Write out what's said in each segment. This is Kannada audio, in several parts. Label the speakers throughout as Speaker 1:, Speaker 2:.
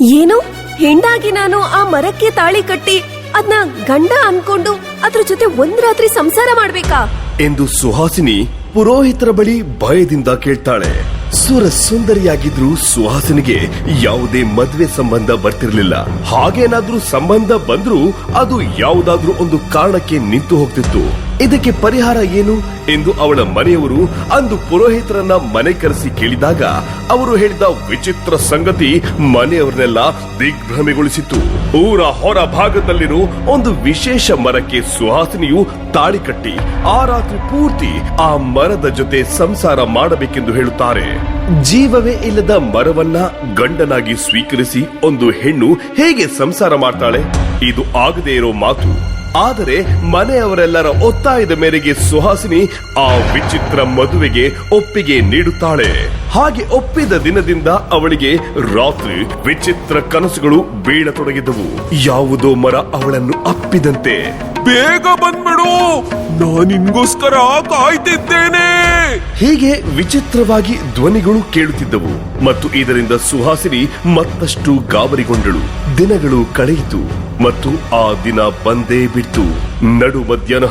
Speaker 1: ಏನು? ಹೆಂಡಾಗಿ ನಾನು ಆ ಮರಕ್ಕೆ ತಾಳಿ ಕಟ್ಟಿ ಅದ್ನ ಗಂಡ ಅನ್ಕೊಂಡು ಅದ್ರ ಜೊತೆ ಒಂದ್ ರಾತ್ರಿ ಸಂಸಾರ ಮಾಡ್ಬೇಕಾ?
Speaker 2: ಎಂದು ಸುಹಾಸಿನಿ ಪುರೋಹಿತರ ಬಳಿ ಭಯದಿಂದ ಕೇಳ್ತಾಳೆ. ಸುರ ಸುಂದರಿಯಾಗಿದ್ರು ಸುಹಾಸಿನಿಗೆ ಯಾವುದೇ ಮದ್ವೆ ಸಂಬಂಧ ಬರ್ತಿರ್ಲಿಲ್ಲ. ಹಾಗೇನಾದ್ರೂ ಸಂಬಂಧ ಬಂದ್ರೂ ಅದು ಯಾವುದಾದ್ರೂ ಒಂದು ಕಾರಣಕ್ಕೆ ನಿಂತು ಹೋಗ್ತಿತ್ತು. ಇದಕ್ಕೆ ಪರಿಹಾರ ಏನು? ಎಂದು ಅವಳ ಮನೆಯವರು ಅಂದು ಪುರೋಹಿತರನ್ನ ಮನೆ ಕರೆಸಿ ಕೇಳಿದಾಗ ಅವರು ಹೇಳಿದ ವಿಚಿತ್ರ ಸಂಗತಿ ಮನೆಯವರನ್ನೆಲ್ಲ ದಿಗ್ಭ್ರಮೆಗೊಳಿಸಿತು ಊರ ಹೊರ ಭಾಗದಲ್ಲಿರೋ ಒಂದು ವಿಶೇಷ ಮರಕ್ಕೆ ಸುಹಾಸಿನಿಯು ತಾಳಿ ಕಟ್ಟಿ ಆ ರಾತ್ರಿ ಪೂರ್ತಿ ಆ ಮರದ ಜೊತೆ ಸಂಸಾರ ಮಾಡಬೇಕೆಂದು ಹೇಳುತ್ತಾರೆ. ಜೀವವೇ ಇಲ್ಲದ ಮರವನ್ನ ಗಂಡನಾಗಿ ಸ್ವೀಕರಿಸಿ ಒಂದು ಹೆಣ್ಣು ಹೇಗೆ ಸಂಸಾರ ಮಾಡ್ತಾಳೆ? ಇದು ಆಗದೇ ಇರೋ ಮಾತು. ಆದರೆ ಮನೆಯವರೆಲ್ಲರ ಒತ್ತಾಯದ ಮೇರೆಗೆ ಸುಹಾಸಿನಿ ಆ ವಿಚಿತ್ರ ಮದುವೆಗೆ ಒಪ್ಪಿಗೆ ನೀಡುತ್ತಾಳೆ. ಹಾಗೆ ಒಪ್ಪಿದ ದಿನದಿಂದ ಅವಳಿಗೆ ರಾತ್ರಿ ವಿಚಿತ್ರ ಕನಸುಗಳು ಬೀಳತೊಡಗಿದವು. ಯಾವುದೋ ಮರ ಅವಳನ್ನು ಅಪ್ಪಿದಂತೆ.
Speaker 3: ಬೇಗ ಬಂದ್ಬಿಡು. ನಾನಿನ್ಗೋಸ್ಕರ ಕಾಯ್ತಿದ್ದೇನೆ.
Speaker 2: ಹೀಗೆ ವಿಚಿತ್ರವಾಗಿ ಧ್ವನಿಗಳು ಕೇಳುತ್ತಿದ್ದವು. ಮತ್ತು ಇದರಿಂದ ಸುಹಾಸಿನಿ ಮತ್ತಷ್ಟು ಗಾಬರಿಗೊಂಡಳು. ದಿನಗಳು ಕಳೆಯಿತು. ಮತ್ತು ಆ ದಿನ ಬಂದೇ ಬಿಟ್ಟು ನಡು ಮಧ್ಯಾಹ್ನ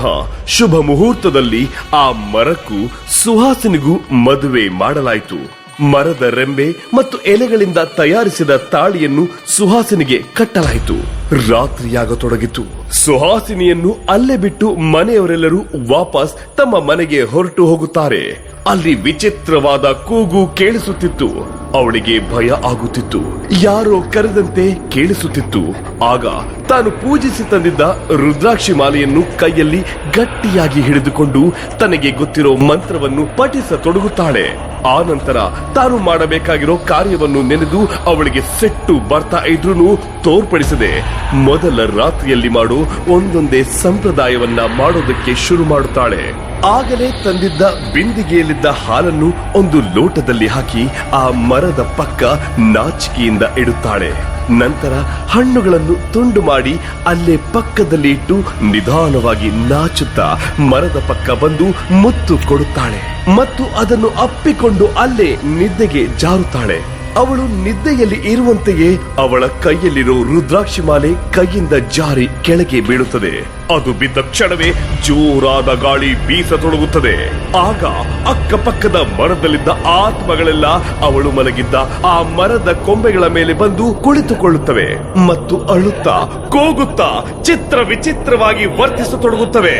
Speaker 2: ಶುಭ ಮುಹೂರ್ತದಲ್ಲಿ ಆ ಮರಕ್ಕೂ ಸುಹಾಸಿನಿಗೂ ಮದುವೆ ಮಾಡಲಾಯಿತು. ಮರದ ರೆಂಬೆ ಮತ್ತು ಎಲೆಗಳಿಂದ ತಯಾರಿಸಿದ ತಾಳಿಯನ್ನು ಸುಹಾಸಿನಿಗೆ ಕಟ್ಟಲಾಯಿತು. ರಾತ್ರಿಯಾಗತೊಡಗಿತು. ಸುಹಾಸಿನಿಯನ್ನು ಅಲ್ಲೇ ಬಿಟ್ಟು ಮನೆಯವರೆಲ್ಲರೂ ವಾಪಸ್ ತಮ್ಮ ಮನೆಗೆ ಹೊರಟು ಹೋಗುತ್ತಾರೆ. ಅಲ್ಲಿ ವಿಚಿತ್ರವಾದ ಕೂಗು ಕೇಳಿಸುತ್ತಿತ್ತು. ಅವಳಿಗೆ ಭಯ ಆಗುತ್ತಿತ್ತು. ಯಾರೋ ಕರೆದಂತೆ ಕೇಳಿಸುತ್ತಿತ್ತು. ಆಗ ತಾನು ಪೂಜಿಸಿ ತಂದಿದ್ದ ರುದ್ರಾಕ್ಷಿ ಮಾಲೆಯನ್ನು ಕೈಯಲ್ಲಿ ಗಟ್ಟಿಯಾಗಿ ಹಿಡಿದುಕೊಂಡು ತನಗೆ ಗೊತ್ತಿರೋ ಮಂತ್ರವನ್ನು ಪಠಿಸತೊಡಗುತ್ತಾಳೆ. ಆ ನಂತರ ತಾನು ಮಾಡಬೇಕಾಗಿರೋ ಕಾರ್ಯವನ್ನು ನೆನೆದು ಅವಳಿಗೆ ಸೆಟ್ಟು ಬರ್ತಾ ಇದ್ರೂ ತೋರ್ಪಡಿಸದೆ. ಮೊದಲ ರಾತ್ರಿಯಲ್ಲಿ ಮಾಡು ಒಂದೊಂದೇ ಸಂಪ್ರದಾಯವನ್ನ ಮಾಡೋದಕ್ಕೆ ಶುರು ಮಾಡುತ್ತಾಳೆ. ಆಗಲೇ ತಂದಿದ್ದ ಬಿಂದಿಗೆಯಲ್ಲಿದ್ದ ಹಾಲನ್ನು ಒಂದು ಲೋಟದಲ್ಲಿ ಹಾಕಿ ಆ ಮರದ ಪಕ್ಕ ನಾಚಿಕೆಯಿಂದ ಇಡುತ್ತಾಳೆ. ನಂತರ ಹಣ್ಣುಗಳನ್ನು ತುಂಡು ಮಾಡಿ ಅಲ್ಲೇ ಪಕ್ಕದಲ್ಲಿ ಇಟ್ಟು ನಿಧಾನವಾಗಿ ನಾಚುತ್ತಾ ಮರದ ಪಕ್ಕ ಬಂದು ಮುತ್ತು ಕೊಡುತ್ತಾಳೆ. ಮತ್ತು ಅದನ್ನು ಅಪ್ಪಿಕೊಂಡು ಅಲ್ಲೇ ನಿದ್ದೆಗೆ ಜಾರುತ್ತಾಳೆ. ಅವಳು ನಿದ್ದೆಯಲ್ಲಿ ಇರುವಂತೆಯೇ ಅವಳ ಕೈಯಲ್ಲಿರೋ ರುದ್ರಾಕ್ಷಿ ಮಾಲೆ ಕೈಯಿಂದ ಜಾರಿ ಕೆಳಗೆ ಬೀಳುತ್ತದೆ. ಅದು ಬಿದ್ದ ಕ್ಷಣವೇ ಜೋರಾದ ಗಾಳಿ ಬೀಸ ತೊಡಗುತ್ತದೆ ಆಗ ಅಕ್ಕಪಕ್ಕದ ಮರದಲ್ಲಿದ್ದ ಆತ್ಮಗಳೆಲ್ಲ ಅವಳು ಮಲಗಿದ್ದ ಆ ಮರದ ಕೊಂಬೆಗಳ ಮೇಲೆ ಬಂದು ಕುಳಿತುಕೊಳ್ಳುತ್ತವೆ ಮತ್ತು ಅಳುತ್ತಾ ಕೂಗುತ್ತಾ ಚಿತ್ರ ವಿಚಿತ್ರವಾಗಿ ವರ್ತಿಸತೊಡಗುತ್ತವೆ.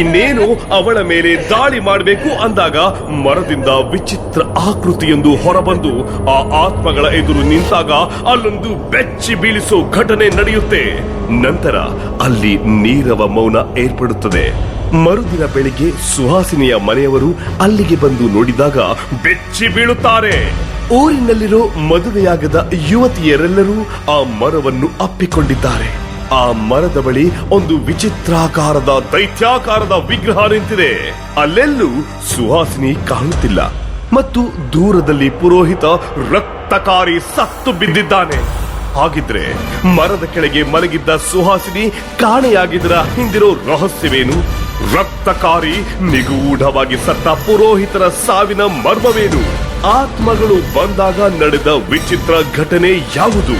Speaker 2: ಇನ್ನೇನು ಅವಳ ಮೇಲೆ ದಾಳಿ ಮಾಡಬೇಕು ಅಂದಾಗ ಮರದಿಂದ ವಿಚಿತ್ರ ಆಕೃತಿಯೊಂದು ಹೊರಬಂದು ಆ ಆತ್ಮಗಳ ಎದುರು ನಿಂತಾಗ ಅಲ್ಲೊಂದು ಬೆಚ್ಚಿ ಬೀಳಿಸೋ ಘಟನೆ ನಡೆಯುತ್ತೆ. ನಂತರ ಅಲ್ಲಿ ನೀರವ ಮೌನ ಏರ್ಪಡುತ್ತದೆ. ಮರುದಿನ ಬೆಳಿಗ್ಗೆ ಸುಹಾಸಿನಿಯ ಮನೆಯವರು ಅಲ್ಲಿಗೆ ಬಂದು ನೋಡಿದಾಗ ಬೆಚ್ಚಿ ಬೀಳುತ್ತಾರೆ. ಊರಿನಲ್ಲಿರೋ ಮದುವೆಯಾಗದ ಯುವತಿಯರೆಲ್ಲರೂ ಆ ಮರವನ್ನು ಅಪ್ಪಿಕೊಂಡಿದ್ದಾರೆ. ಆ ಮರದ ಬಳಿ ಒಂದು ವಿಚಿತ್ರಾಕಾರದ ದೈತ್ಯಾಕಾರದ ವಿಗ್ರಹ ನಿಂತಿದೆ. ಅಲ್ಲೆಲ್ಲೂ ಸುಹಾಸಿನಿ ಕಾಣುತ್ತಿಲ್ಲ. ಮತ್ತು ದೂರದಲ್ಲಿ ಪುರೋಹಿತ ರಕ್ತಕಾರಿ ಸತ್ತು ಬಿದ್ದಿದ್ದಾನೆ. ಹಾಗಿದ್ರೆ ಮರದ ಕೆಳಗೆ ಮಲಗಿದ್ದ ಸುಹಾಸಿನಿ ಕಾಣೆಯಾಗಿದ್ರ ಹಿಂದಿರೋ ರಹಸ್ಯವೇನು? ರಕ್ತಕಾರಿ, ನಿಗೂಢವಾಗಿ ಸತ್ತ ಪುರೋಹಿತರ ಸಾವಿನ ಮರ್ಮವೇನು? ಆತ್ಮಗಳು ಬಂದಾಗ ನಡೆದ ವಿಚಿತ್ರ ಘಟನೆ ಯಾವುದು?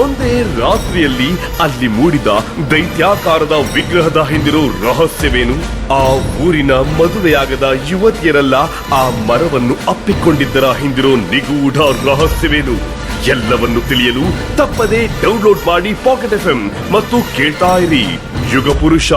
Speaker 2: ಒಂದೇ ರಾತ್ರಿಯಲ್ಲಿ ಅಲ್ಲಿ ಮೂಡಿದ ದೈತ್ಯಾಕಾರದ ವಿಗ್ರಹದ ಹಿಂದಿರೋ ರಹಸ್ಯವೇನು? ಆ ಊರಿನ ಮದುವೆಯಾಗದ ಯುವತಿಯರೆಲ್ಲ ಆ ಮರವನ್ನು ಅಪ್ಪಿಕೊಂಡಿದ್ದರ ಹಿಂದಿರೋ ನಿಗೂಢ ರಹಸ್ಯವೇನು? ಎಲ್ಲವನ್ನು ತಿಳಿಯಲು ತಪ್ಪದೆ ಡೌನ್ಲೋಡ್ ಮಾಡಿ ಪಾಕೆಟ್ ಎಫ್ ಮತ್ತು ಕೇಳ್ತಾ ಇರಿ ಯುಗ ಪುರುಷ.